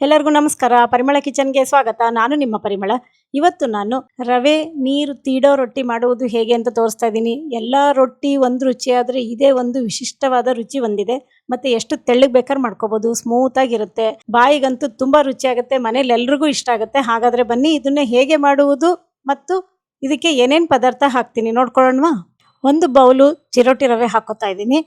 ಎಲ್ಲರಿಗೂ ನಮಸ್ಕಾರ. ಪರಿಮಳ ಕಿಚನ್ಗೆ ಸ್ವಾಗತ. ನಾನು ನಿಮ್ಮ ಪರಿಮಳ. ಇವತ್ತು ನಾನು ರವೆ, ನೀರು ತೀಡೋ ರೊಟ್ಟಿ ಮಾಡುವುದು ಹೇಗೆ ಅಂತ ತೋರಿಸ್ತಾ ಇದ್ದೀನಿ. ಎಲ್ಲ ರೊಟ್ಟಿ ಒಂದು ರುಚಿ ಆದರೆ ಇದೇ ಒಂದು ವಿಶಿಷ್ಟವಾದ ರುಚಿ ಹೊಂದಿದೆ. ಮತ್ತೆ ಎಷ್ಟು ತೆಳ್ಳಗೆ ಬೇಕಾದ್ರೆ ಮಾಡ್ಕೋಬೋದು. ಸ್ಮೂತ್ ಆಗಿರುತ್ತೆ. ಬಾಯಿಗಂತೂ ತುಂಬಾ ರುಚಿಯಾಗುತ್ತೆ ಮನೇಲಿ ಎಲ್ರಿಗೂ ಇಷ್ಟ ಆಗುತ್ತೆ. ಹಾಗಾದ್ರೆ ಬನ್ನಿ ಇದನ್ನೇ ಹೇಗೆ ಮಾಡುವುದು ಮತ್ತು ಇದಕ್ಕೆ ಏನೇನು ಪದಾರ್ಥ ಹಾಕ್ತೀನಿ ನೋಡ್ಕೊಳ್ಳೋಣವಾ? ಒಂದು ಬೌಲು ಚಿರೋಟಿ ರವೆ ಹಾಕೋತಾ ಇದ್ದೀನಿ.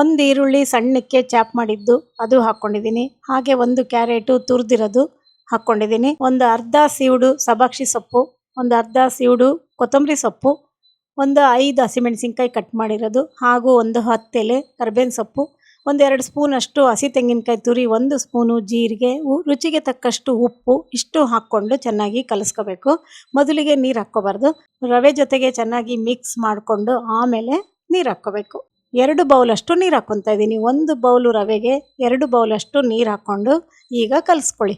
ಒಂದು ಈರುಳ್ಳಿ ಸಣ್ಣಕ್ಕೆ ಚಾಪ್ ಮಾಡಿದ್ದು ಅದು ಹಾಕ್ಕೊಂಡಿದ್ದೀನಿ ಹಾಗೆ ಒಂದು ಕ್ಯಾರೆಟು ತುರಿದಿರೋದು ಹಾಕ್ಕೊಂಡಿದ್ದೀನಿ ಒಂದು ಅರ್ಧ ಸೀವುಡು ಸಬಾಕ್ಷಿ ಸೊಪ್ಪು, ಒಂದು ಅರ್ಧ ಸೀವುಡು ಕೊತ್ತಂಬರಿ ಸೊಪ್ಪು, ಒಂದು ಐದು ಹಸಿಮೆಣಸಿನ್ಕಾಯಿ ಕಟ್ ಮಾಡಿರೋದು, ಹಾಗೂ ಒಂದು ಹತ್ತು ಎಲೆ ಕರ್ಬೇವಿನ ಸೊಪ್ಪು ಒಂದೆರಡು ಸ್ಪೂನಷ್ಟು ಹಸಿ ತೆಂಗಿನಕಾಯಿ ತುರಿ, ಒಂದು ಸ್ಪೂನು ಜೀರಿಗೆ ರುಚಿಗೆ ತಕ್ಕಷ್ಟು ಉಪ್ಪು, ಇಷ್ಟು ಹಾಕ್ಕೊಂಡು ಚೆನ್ನಾಗಿ ಕಲಿಸ್ಕೋಬೇಕು. ಮೊದಲಿಗೆ ನೀರು ಹಾಕ್ಕೋಬಾರ್ದು. ರವೆ ಜೊತೆಗೆ ಚೆನ್ನಾಗಿ ಮಿಕ್ಸ್ ಮಾಡಿಕೊಂಡು ಆಮೇಲೆ ನೀರು ಹಾಕ್ಕೋಬೇಕು. ಎರಡು ಬೌಲಷ್ಟು ನೀರು ಹಾಕ್ಕೊತಾ ಇದ್ದೀನಿ ಒಂದು ಬೌಲು ರವೆಗೆ ಎರಡು ಬೌಲಷ್ಟು ನೀರು ಹಾಕ್ಕೊಂಡು ಈಗ ಕಲಿಸ್ಕೊಳ್ಳಿ.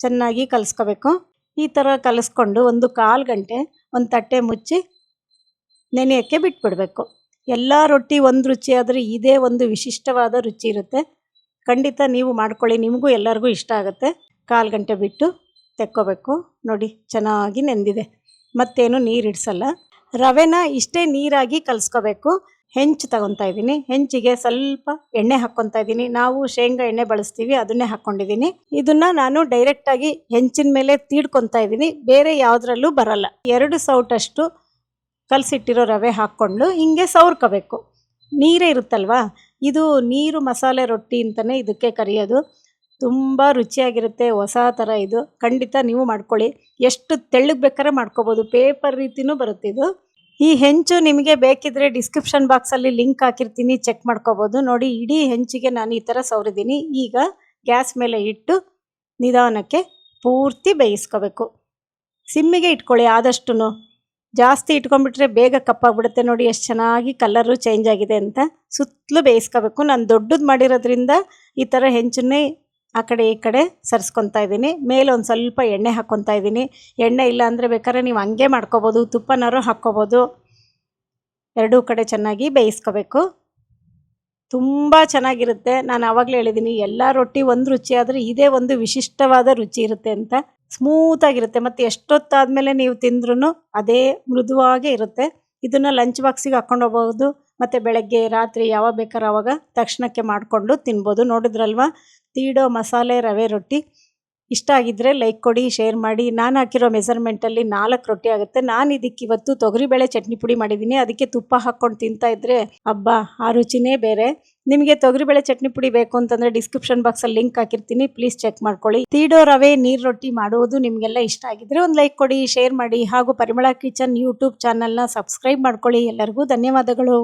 ಚೆನ್ನಾಗಿ ಕಲಿಸ್ಕೋಬೇಕು. ಈ ಥರ ಕಲಿಸ್ಕೊಂಡು ಒಂದು ಕಾಲು ಗಂಟೆ ಒಂದು ತಟ್ಟೆ ಮುಚ್ಚಿ ನೆನೆಯೋಕ್ಕೆ ಬಿಟ್ಬಿಡಬೇಕು. ಎಲ್ಲ ರೊಟ್ಟಿ ಒಂದು ರುಚಿ ಆದರೆ ಇದೇ ಒಂದು ವಿಶಿಷ್ಟವಾದ ರುಚಿ ಇರುತ್ತೆ. ಖಂಡಿತ ನೀವು ಮಾಡ್ಕೊಳ್ಳಿ. ನಿಮಗೂ ಎಲ್ಲರಿಗೂ ಇಷ್ಟ ಆಗುತ್ತೆ. ಕಾಲು ಗಂಟೆ ಬಿಟ್ಟು ತೆಕ್ಕೋಬೇಕು. ನೋಡಿ, ಚೆನ್ನಾಗಿ ನೆಂದಿದೆ. ಮತ್ತೇನು ನೀರು ಇಡಿಸಲ್ಲ. ರವೆನ ಇಷ್ಟೇ ನೀರಾಗಿ ಕಲಿಸ್ಕೋಬೇಕು. ಹೆಂಚು ತಗೊತಾ ಇದ್ದೀನಿ. ಹೆಂಚಿಗೆ ಸ್ವಲ್ಪ ಎಣ್ಣೆ ಹಾಕ್ಕೊತಾ ಇದ್ದೀನಿ. ನಾವು ಶೇಂಗಾ ಎಣ್ಣೆ ಬಳಸ್ತೀವಿ, ಅದನ್ನೇ ಹಾಕೊಂಡಿದ್ದೀನಿ. ಇದನ್ನ ನಾನು ಡೈರೆಕ್ಟ್ ಆಗಿ ಹೆಂಚಿನ ಮೇಲೆ ತೀಡ್ಕೊತಾ ಇದ್ದೀನಿ. ಬೇರೆ ಯಾವುದ್ರಲ್ಲೂ ಬರಲ್ಲ. ಎರಡು ಸೌಟಷ್ಟು ಕಲಸಿಟ್ಟಿರೋ ರವೆ ಹಾಕ್ಕೊಂಡು ಹಿಂಗೆ ಸವರ್ಕೋಬೇಕು. ನೀರೇ ಇರುತ್ತಲ್ವಾ? ಇದು ನೀರು ಮಸಾಲೆ ರೊಟ್ಟಿ ಅಂತಲೇ ಇದಕ್ಕೆ ಕರೆಯೋದು. ತುಂಬ ರುಚಿಯಾಗಿರುತ್ತೆ, ಹೊಸ ಥರ ಇದು. ಖಂಡಿತ ನೀವು ಮಾಡ್ಕೊಳ್ಳಿ. ಎಷ್ಟು ತೆಳ್ಳಗೆ ಬೇಕಾದ್ರೆ ಮಾಡ್ಕೋಬೋದು. ಪೇಪರ್ ರೀತಿನೂ ಬರುತ್ತೆ ಇದು. ಈ ಹೆಂಚು ನಿಮಗೆ ಬೇಕಿದ್ರೆ ಡಿಸ್ಕ್ರಿಪ್ಷನ್ ಬಾಕ್ಸಲ್ಲಿ ಲಿಂಕ್ ಹಾಕಿರ್ತೀನಿ ಚೆಕ್ ಮಾಡ್ಕೋಬೋದು. ನೋಡಿ, ಇಡೀ ಹೆಂಚಿಗೆ ನಾನು ಈ ಥರ ಸವರಿದ್ದೀನಿ. ಈಗ ಗ್ಯಾಸ್ ಮೇಲೆ ಇಟ್ಟು ನಿಧಾನಕ್ಕೆ ಪೂರ್ತಿ ಬೇಯಿಸ್ಕೋಬೇಕು. ಸಿಮ್ಮಿಗೆ ಇಟ್ಕೊಳ್ಳಿ ಆದಷ್ಟು ಜಾಸ್ತಿ ಇಟ್ಕೊಂಡ್ಬಿಟ್ರೆ ಬೇಗ ಕಪ್ಪಾಗ್ಬಿಡುತ್ತೆ ನೋಡಿ, ಎಷ್ಟು ಚೆನ್ನಾಗಿ ಕಲರು ಚೇಂಜ್ ಆಗಿದೆ ಅಂತ ಸುತ್ತಲೂ ಬೇಯಿಸ್ಕೋಬೇಕು. ನಾನು ದೊಡ್ಡದು ಮಾಡಿರೋದ್ರಿಂದ ಈ ಥರ ಹೆಂಚನ್ನೇ ಆ ಕಡೆ ಈ ಕಡೆ ಸರಿಸ್ಕೊತಾ ಇದ್ದೀನಿ. ಮೇಲೆ ಒಂದು ಸ್ವಲ್ಪ ಎಣ್ಣೆ ಹಾಕ್ಕೊತಾ ಇದ್ದೀನಿ. ಎಣ್ಣೆ ಇಲ್ಲ ಅಂದರೆ ಬೇಕಾದ್ರೆ ನೀವು ಹಂಗೆ ಮಾಡ್ಕೋಬೋದು ತುಪ್ಪನಾರು ಹಾಕ್ಕೋಬೋದು. ಎರಡೂ ಕಡೆ ಚೆನ್ನಾಗಿ ಬೇಯಿಸ್ಕೋಬೇಕು. ತುಂಬ ಚೆನ್ನಾಗಿರುತ್ತೆ. ನಾನು ಆವಾಗಲೇ ಹೇಳಿದ್ದೀನಿ ಎಲ್ಲ ರೊಟ್ಟಿ ಒಂದು ರುಚಿ ಆದರೆ ಇದೇ ಒಂದು ವಿಶಿಷ್ಟವಾದ ರುಚಿ ಇರುತ್ತೆ ಅಂತ. ಸ್ಮೂತಾಗಿರುತ್ತೆ ಮತ್ತು ಎಷ್ಟೊತ್ತಾದಮೇಲೆ ನೀವು ತಿಂದ್ರೂ ಅದೇ ಮೃದುವಾಗೇ ಇರುತ್ತೆ. ಇದನ್ನು ಲಂಚ್ ಬಾಕ್ಸಿಗೆ ಹಾಕ್ಕೊಂಡು ಹೋಗ್ಬೋದು ಮತ್ತು ಬೆಳಗ್ಗೆ, ರಾತ್ರಿ ಯಾವಾಗ ಬೇಕಾದ್ರೆ ಆವಾಗ ತಕ್ಷಣಕ್ಕೆ ಮಾಡಿಕೊಂಡು ತಿನ್ಬೋದು. ನೋಡಿದ್ರಲ್ವಾ? ತೀಡೋ ಮಸಾಲೆ ರವೆ ರೊಟ್ಟಿ. ಇಷ್ಟ ಆಗಿದ್ದರೆ ಲೈಕ್ ಕೊಡಿ ಶೇರ್ ಮಾಡಿ. ನಾನು ಹಾಕಿರೋ ಮೆಸರ್ಮೆಂಟಲ್ಲಿ ನಾಲ್ಕು ರೊಟ್ಟಿ ಆಗುತ್ತೆ. ನಾನು ಇದಕ್ಕೆ ಇವತ್ತು ತೊಗರಿಬೇಳೆ ಚಟ್ನಿ ಪುಡಿ ಮಾಡಿದ್ದೀನಿ. ಅದಕ್ಕೆ ತುಪ್ಪ ಹಾಕ್ಕೊಂಡು ತಿಂತಾ ಇದ್ದರೆ ಹಬ್ಬ ಆ ರುಚಿನೇ ಬೇರೆ. ನಿಮಗೆ ತೊಗರಿಬೇಳೆ ಚಟ್ನಿ ಪುಡಿ ಬೇಕು ಅಂತಂದರೆ ಡಿಸ್ಕ್ರಿಪ್ಷನ್ ಬಾಕ್ಸಲ್ಲಿ ಲಿಂಕ್ ಹಾಕಿರ್ತೀನಿ. ಪ್ಲೀಸ್ ಚೆಕ್ ಮಾಡ್ಕೊಳ್ಳಿ. ತೀಡೋ ರವೆ, ನೀರು ರೊಟ್ಟಿ ಮಾಡುವುದು ನಿಮಗೆಲ್ಲ ಇಷ್ಟ ಆಗಿದ್ರೆ ಒಂದು ಲೈಕ್ ಕೊಡಿ ಶೇರ್ ಮಾಡಿ. ಹಾಗೂ ಪರಿಮಳ ಕಿಚನ್ ಯೂಟ್ಯೂಬ್ ಚಾನಲ್ನ ಸಬ್ಸ್ಕ್ರೈಬ್ ಮಾಡ್ಕೊಳ್ಳಿ. ಎಲ್ಲರಿಗೂ ಧನ್ಯವಾದಗಳು.